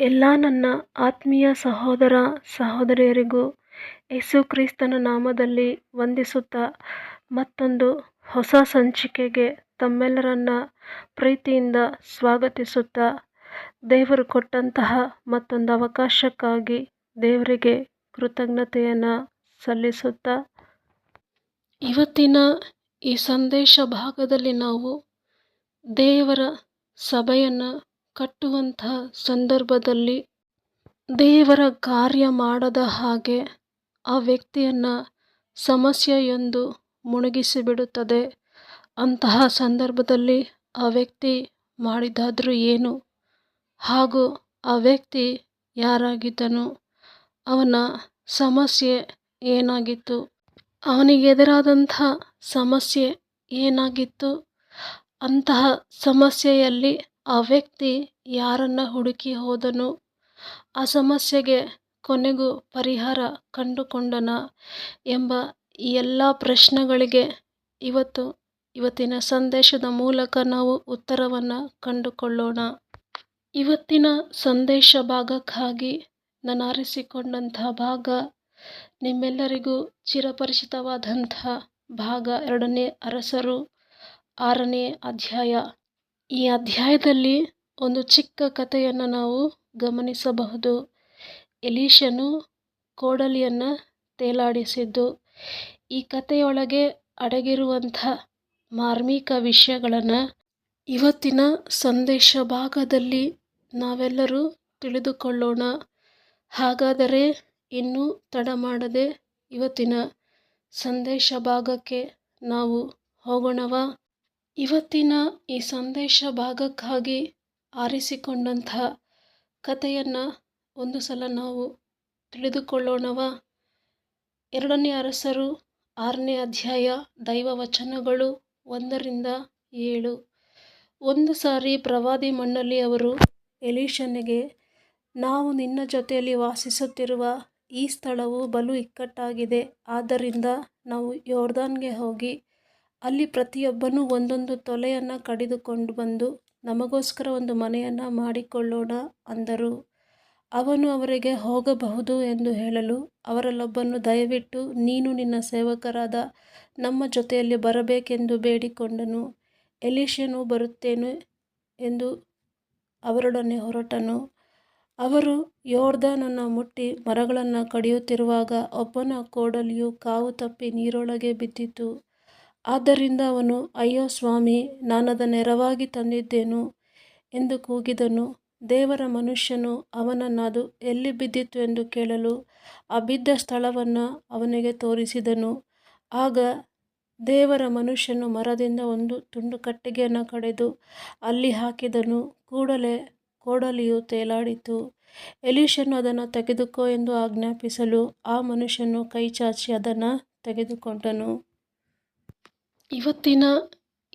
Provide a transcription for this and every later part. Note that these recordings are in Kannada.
ಎಲ್ಲ ನನ್ನ ಆತ್ಮೀಯ ಸಹೋದರ ಸಹೋದರಿಯರಿಗೂ ಯೇಸು ಕ್ರಿಸ್ತನ ನಾಮದಲ್ಲಿ ವಂದಿಸುತ್ತಾ ಮತ್ತೊಂದು ಹೊಸ ಸಂಚಿಕೆಗೆ ತಮ್ಮೆಲ್ಲರನ್ನ ಪ್ರೀತಿಯಿಂದ ಸ್ವಾಗತಿಸುತ್ತಾ ದೇವರು ಕೊಟ್ಟಂತಹ ಮತ್ತೊಂದು ಅವಕಾಶಕ್ಕಾಗಿ ದೇವರಿಗೆ ಕೃತಜ್ಞತೆಯನ್ನು ಸಲ್ಲಿಸುತ್ತಾ ಇವತ್ತಿನ ಈ ಸಂದೇಶ ಭಾಗದಲ್ಲಿ ನಾವು ದೇವರ ಸಭೆಯನ್ನು ಕಟ್ಟುವಂತಹ ಸಂದರ್ಭದಲ್ಲಿ ದೇವರ ಕಾರ್ಯ ಮಾಡದ ಹಾಗೆ ಆ ವ್ಯಕ್ತಿಯನ್ನು ಸಮಸ್ಯೆಯೊಂದು ಮುಳುಗಿಸಿಬಿಡುತ್ತದೆ ಅಂತಹ ಸಂದರ್ಭದಲ್ಲಿ ಆ ವ್ಯಕ್ತಿ ಮಾಡಿದಾದರೂ ಏನು? ಹಾಗೂ ಆ ವ್ಯಕ್ತಿ ಯಾರಾಗಿದ್ದನು? ಅವನ ಸಮಸ್ಯೆ ಏನಾಗಿತ್ತು? ಅವನಿಗೆ ಎದುರಾದಂಥ ಸಮಸ್ಯೆ ಏನಾಗಿತ್ತು? ಅಂತಹ ಸಮಸ್ಯೆಯಲ್ಲಿ ಆ ವ್ಯಕ್ತಿ ಯಾರನ್ನು ಹುಡುಕಿ ಹೋದನು? ಆ ಸಮಸ್ಯೆಗೆ ಕೊನೆಗೂ ಪರಿಹಾರ ಕಂಡುಕೊಂಡನ ಎಂಬ ಎಲ್ಲ ಪ್ರಶ್ನೆಗಳಿಗೆ ಇವತ್ತು ಇವತ್ತಿನ ಸಂದೇಶದ ಮೂಲಕ ನಾವು ಉತ್ತರವನ್ನು ಕಂಡುಕೊಳ್ಳೋಣ. ಇವತ್ತಿನ ಸಂದೇಶ ಭಾಗಕ್ಕಾಗಿ ನಾನು ಆರಿಸಿಕೊಂಡಂತಹ ಭಾಗ, ನಿಮ್ಮೆಲ್ಲರಿಗೂ ಚಿರಪರಿಚಿತವಾದಂಥ ಭಾಗ ಎರಡನೇ ಅರಸರು ಆರನೇ ಅಧ್ಯಾಯ. ಈ ಅಧ್ಯಾಯದಲ್ಲಿ ಒಂದು ಚಿಕ್ಕ ಕಥೆಯನ್ನು ನಾವು ಗಮನಿಸಬಹುದು. ಎಲೀಶನು ಕೋಡಲಿಯನ್ನು ತೇಲಾಡಿಸಿದ್ದು, ಈ ಕಥೆಯೊಳಗೆ ಅಡಗಿರುವಂಥ ಮಾರ್ಮಿಕ ವಿಷಯಗಳನ್ನು ಇವತ್ತಿನ ಸಂದೇಶ ಭಾಗದಲ್ಲಿ ನಾವೆಲ್ಲರೂ ತಿಳಿದುಕೊಳ್ಳೋಣ. ಹಾಗಾದರೆ ಇನ್ನೂ ತಡ ಮಾಡದೆ ಇವತ್ತಿನ ಸಂದೇಶ ಭಾಗಕ್ಕೆ ನಾವು ಹೋಗೋಣವಾ? ಇವತ್ತಿನ ಈ ಸಂದೇಶ ಭಾಗಕ್ಕಾಗಿ ಆರಿಸಿಕೊಂಡಂತಹ ಕಥೆಯನ್ನು ಒಂದು ಸಲ ನಾವು ತಿಳಿದುಕೊಳ್ಳೋಣವಾ? ಎರಡನೇ ಅರಸರು, ಆರನೇ ಅಧ್ಯಾಯ, ದೈವ ವಚನಗಳು ಒಂದರಿಂದ ಏಳು. ಒಂದು ಸಾರಿ ಪ್ರವಾದಿ ಮಂಡಳಿಯವರು ಎಲೀಶನಿಗೆ ನಾವು ನಿನ್ನ ಜೊತೆಯಲ್ಲಿ ವಾಸಿಸುತ್ತಿರುವ ಈ ಸ್ಥಳವು ಬಲು ಇಕ್ಕಟ್ಟಾಗಿದೆ. ಆದ್ದರಿಂದ ನಾವು ಯೋರ್ದಾನ್ಗೆ ಹೋಗಿ, ಅಲ್ಲಿ ಪ್ರತಿಯೊಬ್ಬನೂ ಒಂದೊಂದು ತೊಲೆಯನ್ನು ಕಡಿದುಕೊಂಡು ಬಂದು, ನಮಗೋಸ್ಕರ ಒಂದು ಮನೆಯನ್ನು ಮಾಡಿಕೊಳ್ಳೋಣ ಅಂದರು. ಅವನು ಅವರಿಗೆ ಹೋಗಬಹುದು ಎಂದು ಹೇಳಲು, ಅವರಲ್ಲೊಬ್ಬನು ದಯವಿಟ್ಟು, ನೀನು ನಿನ್ನ ಸೇವಕರಾದ ನಮ್ಮ ಜೊತೆಯಲ್ಲಿ ಬರಬೇಕೆಂದು ಬೇಡಿಕೊಂಡನು. ಎಲಿಷಿಯನು ಬರುತ್ತೇನೆ ಎಂದು ಅವರೊಡನೆ ಹೊರಟನು. ಅವರು ಯೋರ್ದಾನನ್ನು ಮುಟ್ಟಿ ಮರಗಳನ್ನು ಕಡಿಯುತ್ತಿರುವಾಗ ಒಬ್ಬನ ಕೋಡಲಿಯು ಕಾವು ತಪ್ಪಿ ನೀರೊಳಗೆ ಬಿದ್ದಿತು. ಆದ್ದರಿಂದ ಅವನು, ಅಯ್ಯೋ ಸ್ವಾಮಿ ನಾನದನ್ನು ನೆರವಾಗಿ ತಂದಿದ್ದೇನು? ಎಂದು ಕೂಗಿದನು. ದೇವರ ಮನುಷ್ಯನು ಅವನನ್ನದು ಎಲ್ಲಿ ಬಿದ್ದಿತ್ತು ಎಂದು ಕೇಳಲು ಆ ಬಿದ್ದ ಸ್ಥಳವನ್ನು ಅವನಿಗೆ ತೋರಿಸಿದನು. ಆಗ ದೇವರ ಮನುಷ್ಯನು ಮರದಿಂದ ಒಂದು ತುಂಡು ಕಟ್ಟಿಗೆಯನ್ನು ಕಡೆದು ಅಲ್ಲಿ ಹಾಕಿದನು. ಕೂಡಲೇ ಕೋಡಲಿಯು ತೇಲಾಡಿತು. ಎಲೀಶನು ಅದನ್ನು ತೆಗೆದುಕೋ ಎಂದು ಆಜ್ಞಾಪಿಸಲು ಆ ಮನುಷ್ಯನು ಕೈ ಚಾಚಿ ಅದನ್ನು ತೆಗೆದುಕೊಂಡನು. ಇವತ್ತಿನ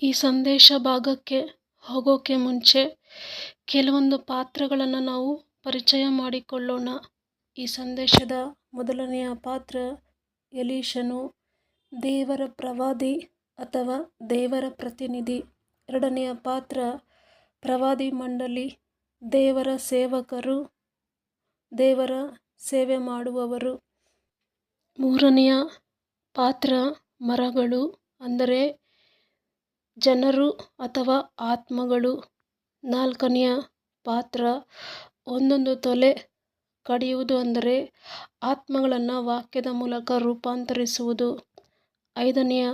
ಈ ಸಂದೇಶ ಭಾಗಕ್ಕೆ ಹೋಗೋಕ್ಕೆ ಮುಂಚೆ ಕೆಲವೊಂದು ಪಾತ್ರಗಳನ್ನು ನಾವು ಪರಿಚಯ ಮಾಡಿಕೊಳ್ಳೋಣ. ಈ ಸಂದೇಶದ ಮೊದಲನೆಯ ಪಾತ್ರ ಎಲೀಶನು ದೇವರ ಪ್ರವಾದಿ ಅಥವಾ ದೇವರ ಪ್ರತಿನಿಧಿ. ಎರಡನೆಯ ಪಾತ್ರ ಪ್ರವಾದಿ ಮಂಡಳಿ ದೇವರ ಸೇವಕರು, ದೇವರ ಸೇವೆ ಮಾಡುವವರು. ಮೂರನೆಯ ಪಾತ್ರ ಮರಗಳು, ಅಂದರೆ ಜನರು ಅಥವಾ ಆತ್ಮಗಳು. ನಾಲ್ಕನೆಯ ಪಾತ್ರ ಒಂದೊಂದು ತೊಲೆ ಕಡಿಯುವುದು, ಅಂದರೆ ಆತ್ಮಗಳನ್ನು ವಾಕ್ಯದ ಮೂಲಕ ರೂಪಾಂತರಿಸುವುದು. ಐದನೆಯ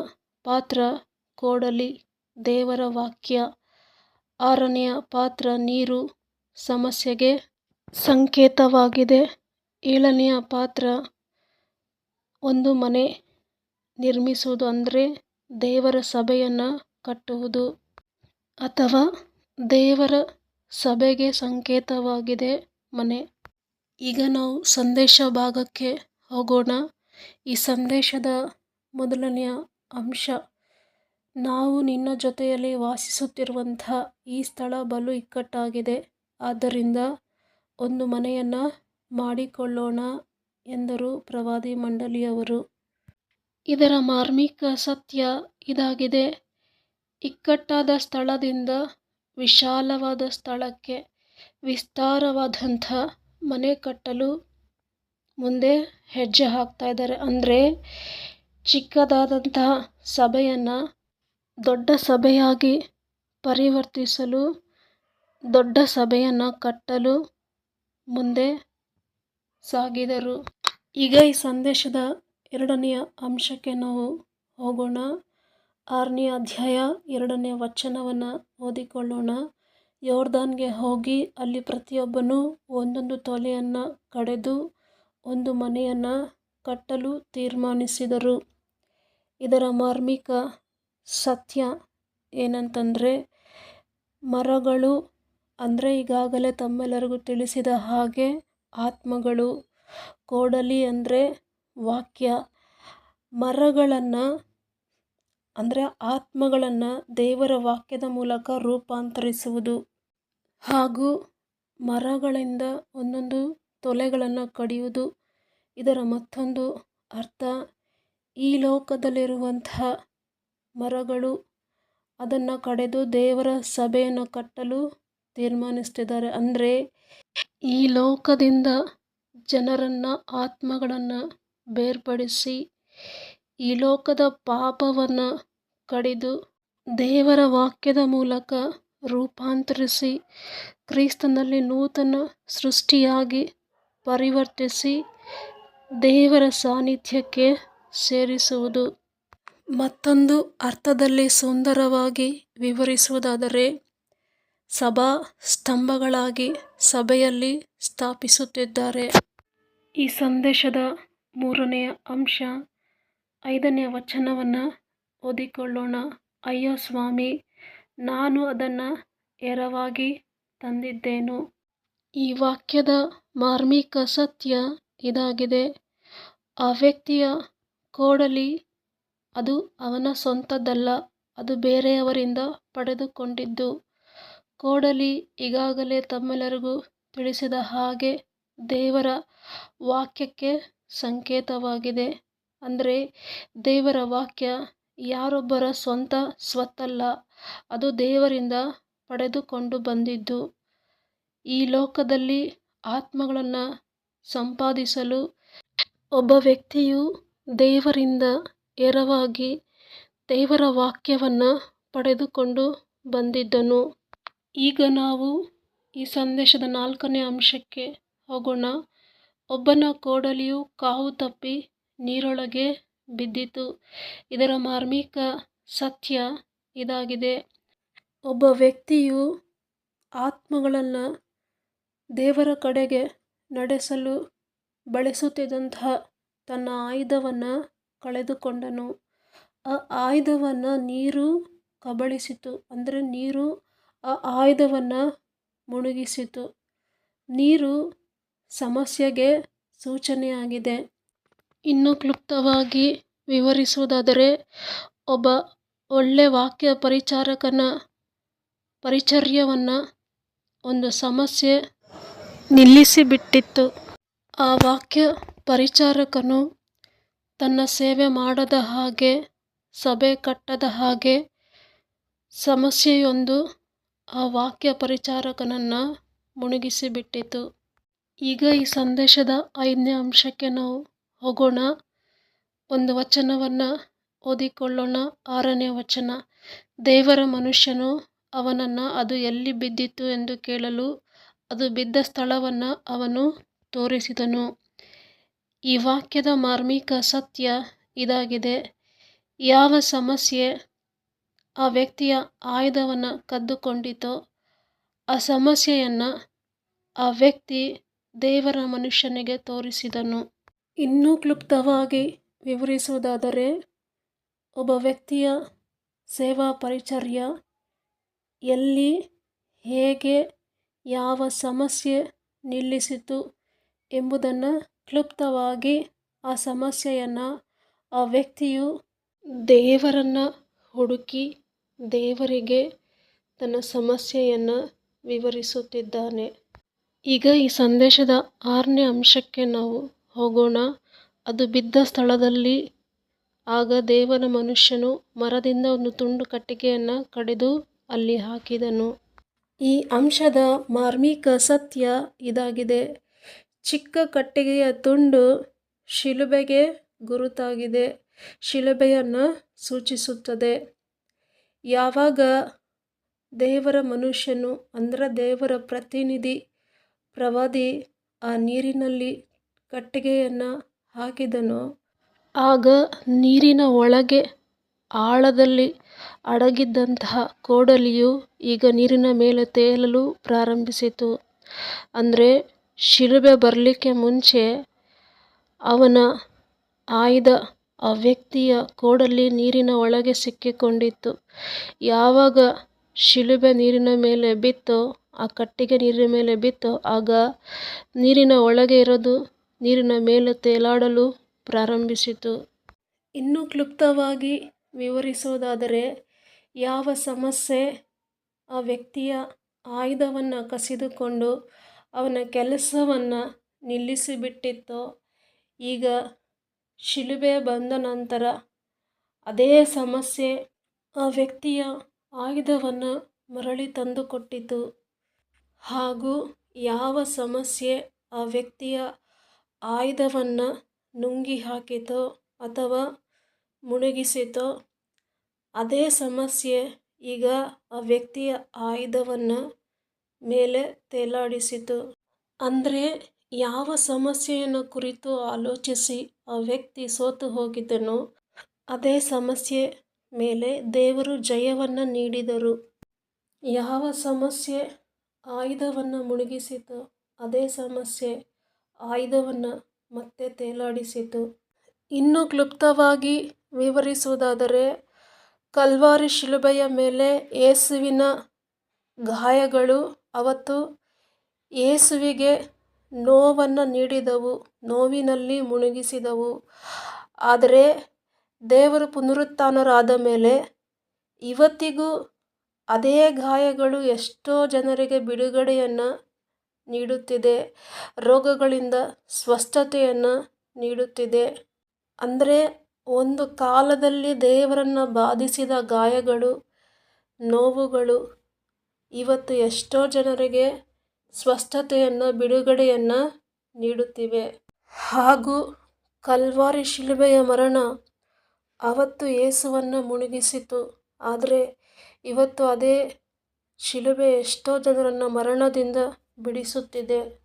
ಪಾತ್ರ ಕೋಡಲಿ, ದೇವರ ವಾಕ್ಯ. ಆರನೆಯ ಪಾತ್ರ ನೀರು ಸಮಸ್ಯೆಗೆ ಸಂಕೇತವಾಗಿದೆ. ಏಳನೆಯ ಪಾತ್ರ, ಒಂದು ಮನೆ ನಿರ್ಮಿಸುವುದು ಅಂದರೆ ದೇವರ ಸಭೆಯನ್ನು ಕಟ್ಟುವುದು ಅಥವಾ ದೇವರ ಸಭೆಗೆ ಸಂಕೇತವಾಗಿದೆ ಮನೆ. ಈಗ ನಾವು ಸಂದೇಶ ಭಾಗಕ್ಕೆ ಹೋಗೋಣ. ಈ ಸಂದೇಶದ ಮೊದಲನೆಯ ಅಂಶ, ನಾವು ನಿನ್ನ ಜೊತೆಯಲ್ಲಿ ವಾಸಿಸುತ್ತಿರುವಂಥ ಈ ಸ್ಥಳ ಬಲು ಇಕ್ಕಟ್ಟಾಗಿದೆ. ಆದ್ದರಿಂದ ಒಂದು ಮನೆಯನ್ನು ಮಾಡಿಕೊಳ್ಳೋಣ ಎಂದರು ಪ್ರವಾದಿ ಮಂಡಳಿಯವರು. ಇದರ ಮಾರ್ಮಿಕ ಸತ್ಯ ಇದಾಗಿದೆ. ಇಕ್ಕಟ್ಟಾದ ಸ್ಥಳದಿಂದ ವಿಶಾಲವಾದ ಸ್ಥಳಕ್ಕೆ ವಿಸ್ತಾರವಾದಂಥ ಮನೆ ಕಟ್ಟಲು ಮುಂದೆ ಹೆಜ್ಜೆ ಹಾಕ್ತಾ ಇದ್ದಾರೆ. ಅಂದರೆ ಚಿಕ್ಕದಾದಂತಹ ಸಭೆಯನ್ನು ದೊಡ್ಡ ಸಭೆಯಾಗಿ ಪರಿವರ್ತಿಸಲು, ದೊಡ್ಡ ಸಭೆಯನ್ನು ಕಟ್ಟಲು ಮುಂದೆ ಸಾಗಿದರು. ಈಗ ಈ ಸಂದೇಶದ ಎರಡನೆಯ ಅಂಶಕ್ಕೆ ನಾವು ಹೋಗೋಣ. ಆರನೇ ಅಧ್ಯಾಯ ಎರಡನೇ ವಚನವನ್ನು ಓದಿಕೊಳ್ಳೋಣ. ಯೋರ್ದಾನ್ಗೆ ಹೋಗಿ ಅಲ್ಲಿ ಪ್ರತಿಯೊಬ್ಬನೂ ಒಂದೊಂದು ತೊಲೆಯನ್ನು ಕಡೆದು ಒಂದು ಮನೆಯನ್ನು ಕಟ್ಟಲು ತೀರ್ಮಾನಿಸಿದರು. ಇದರ ಮಾರ್ಮಿಕ ಸತ್ಯ ಏನಂತಂದರೆ ಮರಗಳು ಅಂದ್ರೆ ಈಗಾಗಲೇ ತಮ್ಮೆಲ್ಲರಿಗೂ ತಿಳಿಸಿದ ಹಾಗೆ ಆತ್ಮಗಳು, ಕೋಡಲಿ ಅಂದರೆ ವಾಕ್ಯ, ಮರಗಳನ್ನು ಅಂದರೆ ಆತ್ಮಗಳನ್ನು ದೇವರ ವಾಕ್ಯದ ಮೂಲಕ ರೂಪಾಂತರಿಸುವುದು ಹಾಗೂ ಮರಗಳಿಂದ ಒಂದೊಂದು ತೊಲೆಗಳನ್ನು ಕಡಿಯುವುದು. ಇದರ ಮತ್ತೊಂದು ಅರ್ಥ ಈ ಲೋಕದಲ್ಲಿರುವಂತಹ ಮರಗಳು ಅದನ್ನು ಕಡೆದು ದೇವರ ಸಭೆಯನ್ನು ಕಟ್ಟಲು ತೀರ್ಮಾನಿಸ್ತಿದ್ದಾರೆ. ಅಂದರೆ, ಈ ಲೋಕದಿಂದ ಜನರನ್ನು, ಆತ್ಮಗಳನ್ನು ಬೇರ್ಪಡಿಸಿ, ಈ ಲೋಕದ ಪಾಪವನ್ನು ಕಡಿದು ದೇವರ ವಾಕ್ಯದ ಮೂಲಕ ರೂಪಾಂತರಿಸಿ, ಕ್ರಿಸ್ತನಲ್ಲಿ ನೂತನ ಸೃಷ್ಟಿಯಾಗಿ ಪರಿವರ್ತಿಸಿ, ದೇವರ ಸಾನ್ನಿಧ್ಯಕ್ಕೆ ಸೇರಿಸುವುದು. ಮತ್ತೊಂದು ಅರ್ಥದಲ್ಲಿ ಸುಂದರವಾಗಿ ವಿವರಿಸುವುದಾದರೆ ಸಭಾ ಸ್ತಂಭಗಳಾಗಿ ಸಭೆಯಲ್ಲಿ ಸ್ಥಾಪಿಸುತ್ತಿದ್ದಾರೆ. ಈ ಸಂದೇಶದ ಮೂರನೆಯ ಅಂಶ ಐದನೆಯ ವಚನವನ್ನು ಓದಿಕೊಳ್ಳೋಣ. ಅಯ್ಯೋ ಸ್ವಾಮಿ ನಾನು ಅದನ್ನ ಎರವಾಗಿ ತಂದಿದ್ದೇನು. ಈ ವಾಕ್ಯದ ಮಾರ್ಮಿಕ ಸತ್ಯ ಇದಾಗಿದೆ. ಆ ವ್ಯಕ್ತಿಯ ಕೋಡಲಿ ಅದು ಅವನ ಸ್ವಂತದ್ದಲ್ಲ, ಅದು ಬೇರೆಯವರಿಂದ ಪಡೆದುಕೊಂಡಿದ್ದು. ಕೊಡಲಿ ಈಗಾಗಲೇ ತಮ್ಮೆಲ್ಲರಿಗೂ ತಿಳಿಸಿದ ಹಾಗೆ ದೇವರ ವಾಕ್ಯಕ್ಕೆ ಸಂಕೇತವಾಗಿದೆ. ಅಂದರೆ ದೇವರ ವಾಕ್ಯ ಯಾರೊಬ್ಬರ ಸ್ವಂತ ಸ್ವತ್ತಲ್ಲ, ಅದು ದೇವರಿಂದ ಪಡೆದುಕೊಂಡು ಬಂದಿದ್ದು. ಈ ಲೋಕದಲ್ಲಿ ಆತ್ಮಗಳನ್ನು ಸಂಪಾದಿಸಲು ಒಬ್ಬ ವ್ಯಕ್ತಿಯು ದೇವರಿಂದ ಎರವಾಗಿ ದೇವರ ವಾಕ್ಯವನ್ನು ಪಡೆದುಕೊಂಡು ಬಂದಿದ್ದನು. ಈಗ ನಾವು ಈ ಸಂದೇಶದ ನಾಲ್ಕನೇ ಅಂಶಕ್ಕೆ ಹೋಗೋಣ. ಒಬ್ಬನ ಕೋಡಲಿಯು ಕಾವು ತಪ್ಪಿ ನೀರೊಳಗೆ ಬಿದ್ದಿತು. ಇದರ ಮಾರ್ಮಿಕ ಸತ್ಯ ಇದಾಗಿದೆ. ಒಬ್ಬ ವ್ಯಕ್ತಿಯು ಆತ್ಮಗಳನ್ನು ದೇವರ ಕಡೆಗೆ ನಡೆಸಲು ಬಳಸುತ್ತಿದ್ದಂತಹ ತನ್ನ ಆಯುಧವನ್ನು ಕಳೆದುಕೊಂಡನು. ಆ ಆಯುಧವನ್ನು ನೀರು ಕಬಳಿಸಿತು. ಅಂದರೆ ನೀರು ಆ ಆಯುಧವನ್ನು ಮುಳುಗಿಸಿತು. ನೀರು ಸಮಸ್ಯೆಗೆ ಸೂಚನೆಯಾಗಿದೆ. ಇನ್ನೂ ಕ್ಲುಪ್ತವಾಗಿ ವಿವರಿಸುವುದಾದರೆ ಒಬ್ಬ ಒಳ್ಳೆ ವಾಕ್ಯ ಪರಿಚಾರಕನ ಪರಿಚರ್ಯವನ್ನು ಒಂದು ಸಮಸ್ಯೆ ನಿಲ್ಲಿಸಿಬಿಟ್ಟಿತ್ತು. ಆ ವಾಕ್ಯ ಪರಿಚಾರಕನು ತನ್ನ ಸೇವೆ ಮಾಡದ ಹಾಗೆ, ಸಭೆ ಕಟ್ಟದ ಹಾಗೆ ಸಮಸ್ಯೆಯೊಂದು ಆ ವಾಕ್ಯ ಪರಿಚಾರಕನನ್ನು ಮುಳುಗಿಸಿಬಿಟ್ಟಿತು. ಈಗ ಈ ಸಂದೇಶದ ಐದನೇ ಅಂಶಕ್ಕೆ ನಾವು ಹೋಗೋಣ. ಒಂದು ವಚನವನ್ನು ಓದಿಕೊಳ್ಳೋಣ. ಆರನೇ ವಚನ. ದೇವರ ಮನುಷ್ಯನು ಅವನನ್ನು ಅದು ಎಲ್ಲಿ ಬಿದ್ದಿತ್ತು ಎಂದು ಕೇಳಲು ಅದು ಬಿದ್ದ ಸ್ಥಳವನ್ನು ಅವನು ತೋರಿಸಿದನು. ಈ ವಾಕ್ಯದ ಮಾರ್ಮಿಕ ಸತ್ಯ ಇದಾಗಿದೆ. ಯಾವ ಸಮಸ್ಯೆ ಆ ವ್ಯಕ್ತಿಯ ಆಯುಧವನ್ನು ಕದ್ದುಕೊಂಡಿತೋ ಆ ಸಮಸ್ಯೆಯನ್ನು ಆ ವ್ಯಕ್ತಿ ದೇವರ ಮನುಷ್ಯನಿಗೆ ತೋರಿಸಿದನು. ಇನ್ನೂ ಕ್ಲುಪ್ತವಾಗಿ ವಿವರಿಸುವುದಾದರೆ ಒಬ್ಬ ವ್ಯಕ್ತಿಯ ಸೇವಾ ಪರಿಚರ್ಯ ಎಲ್ಲಿ, ಹೇಗೆ, ಯಾವ ಸಮಸ್ಯೆ ನಿಲ್ಲಿಸಿತು ಎಂಬುದನ್ನು ಕ್ಲುಪ್ತವಾಗಿ ಆ ಸಮಸ್ಯೆಯನ್ನು ಆ ವ್ಯಕ್ತಿಯು ದೇವರನ್ನು ಹುಡುಕಿ ದೇವರಿಗೆ ತನ್ನ ಸಮಸ್ಯೆಯನ್ನು ವಿವರಿಸುತ್ತಿದ್ದಾನೆ. ಈಗ ಈ ಸಂದೇಶದ ಆರನೇ ಅಂಶಕ್ಕೆ ನಾವು ಹೋಗೋಣ. ಅದು ಬಿದ್ದ ಸ್ಥಳದಲ್ಲಿ ಆಗ ದೇವನ ಮನುಷ್ಯನು ಮರದಿಂದ ಒಂದು ತುಂಡು ಕಟ್ಟಿಗೆಯನ್ನು ಕಡಿದು ಅಲ್ಲಿ ಹಾಕಿದನು. ಈ ಅಂಶದ ಮಾರ್ಮಿಕ ಸತ್ಯ ಇದಾಗಿದೆ. ಚಿಕ್ಕ ಕಟ್ಟಿಗೆಯ ತುಂಡು ಶಿಲುಬೆಗೆ ಗುರುತಾಗಿದೆ. ಶಿಲುಬೆಯನ್ನು ಸೂಚಿಸುತ್ತದೆ. ಯಾವಾಗ ದೇವರ ಮನುಷ್ಯನು ಅಂದರೆ ದೇವರ ಪ್ರತಿನಿಧಿ ಪ್ರವಾದಿ ಆ ನೀರಿನಲ್ಲಿ ಕಟ್ಟಿಗೆಯನ್ನು ಹಾಕಿದನೋ, ಆಗ ನೀರಿನ ಒಳಗೆ ಆಳದಲ್ಲಿ ಅಡಗಿದ್ದಂತಹ ಕೋಡಲಿಯು ಈಗ ನೀರಿನ ಮೇಲೆ ತೇಲಲು ಪ್ರಾರಂಭಿಸಿತು. ಅಂದರೆ ಶಿಲುಬೆ ಬರಲಿಕ್ಕೆ ಮುಂಚೆ ಅವನ ಆಯ್ದ ಆ ವ್ಯಕ್ತಿಯ ಕೋಡಲ್ಲಿ ನೀರಿನ ಒಳಗೆ ಸಿಕ್ಕಿಕೊಂಡಿತ್ತು. ಯಾವಾಗ ಶಿಲುಬೆ ನೀರಿನ ಮೇಲೆ ಬಿತ್ತೋ, ಆ ಕಟ್ಟಿಗೆ ನೀರಿನ ಮೇಲೆ ಬಿತ್ತೋ, ಆಗ ನೀರಿನ ಒಳಗೆ ಇರೋದು ನೀರಿನ ಮೇಲೆ ತೇಲಾಡಲು ಪ್ರಾರಂಭಿಸಿತು. ಇನ್ನೂ ಕ್ಲುಪ್ತವಾಗಿ ವಿವರಿಸೋದಾದರೆ, ಯಾವ ಸಮಸ್ಯೆ ಆ ವ್ಯಕ್ತಿಯ ಆಯುಧವನ್ನು ಕಸಿದುಕೊಂಡು ಅವನ ಕೆಲಸವನ್ನು ನಿಲ್ಲಿಸಿಬಿಟ್ಟಿತ್ತೋ, ಈಗ ಶಿಲುಬೆ ಬಂದ ನಂತರ ಅದೇ ಸಮಸ್ಯೆ ಆ ವ್ಯಕ್ತಿಯ ಆಯುಧವನ್ನು ಮರಳಿ ತಂದುಕೊಟ್ಟಿತು. ಹಾಗೂ ಯಾವ ಸಮಸ್ಯೆ ಆ ವ್ಯಕ್ತಿಯ ಆಯುಧವನ್ನು ನುಂಗಿ ಹಾಕಿತೋ ಅಥವಾ ಮುಳುಗಿಸಿತೋ ಅದೇ ಸಮಸ್ಯೆ ಈಗ ಆ ವ್ಯಕ್ತಿಯ ಆಯುಧವನ್ನು ಮೇಲೆ ತೇಲಾಡಿಸಿತು. ಅಂದರೆ ಯಾವ ಸಮಸ್ಯೆಯನ್ನು ಕುರಿತು ಆಲೋಚಿಸಿ ಆ ವ್ಯಕ್ತಿ ಸೋತು ಹೋಗಿದ್ದನೋ, ಅದೇ ಸಮಸ್ಯೆ ಮೇಲೆ ದೇವರು ಜಯವನ್ನು ನೀಡಿದರು. ಯಾವ ಸಮಸ್ಯೆ ಆಯುಧವನ್ನು ಮುಳುಗಿಸಿತೋ, ಅದೇ ಸಮಸ್ಯೆ ಆಯುಧವನ್ನು ಮತ್ತೆ ತೇಲಾಡಿಸಿತು. ಇನ್ನೂ ಕ್ಲುಪ್ತವಾಗಿ ವಿವರಿಸುವುದಾದರೆ, ಕಲ್ವಾರಿ ಶಿಲುಬೆಯ ಮೇಲೆ ಏಸುವಿನ ಗಾಯಗಳು ಅವತ್ತು ಯೇಸುವಿಗೆ ನೋವನ್ನು ನೀಡಿದವು, ನೋವಿನಲ್ಲಿ ಮುಳುಗಿಸಿದವು ಆದರೆ ದೇವರು ಪುನರುತ್ಥಾನರಾದ ಮೇಲೆ ಇವತ್ತಿಗೂ ಅದೇ ಗಾಯಗಳು ಎಷ್ಟೋ ಜನರಿಗೆ ಬಿಡುಗಡೆಯನ್ನು ನೀಡುತ್ತಿದೆ, ರೋಗಗಳಿಂದ ಸ್ವಸ್ಥತೆಯನ್ನು ನೀಡುತ್ತಿದೆ. ಅಂದರೆ ಒಂದು ಕಾಲದಲ್ಲಿ ದೇವರನ್ನು ಬಾಧಿಸಿದ ಗಾಯಗಳು, ನೋವುಗಳು ಇವತ್ತು ಎಷ್ಟೋ ಜನರಿಗೆ ಸ್ವಸ್ಥತೆಯನ್ನು ಬಿಡುಗಡೆಯನ್ನು ನೀಡುತ್ತಿವೆ. ಹಾಗೂ ಕಲ್ವಾರಿ ಶಿಲುಬೆಯ ಮರಣ ಅವತ್ತು ಏಸುವನ್ನು ಮುಳುಗಿಸಿತು ಆದರೆ ಇವತ್ತು ಅದೇ ಶಿಲುಬೆ ಎಷ್ಟೋ ಜನರನ್ನು ಮರಣದಿಂದ ಬಿಡಿಸುತ್ತಿದೆ.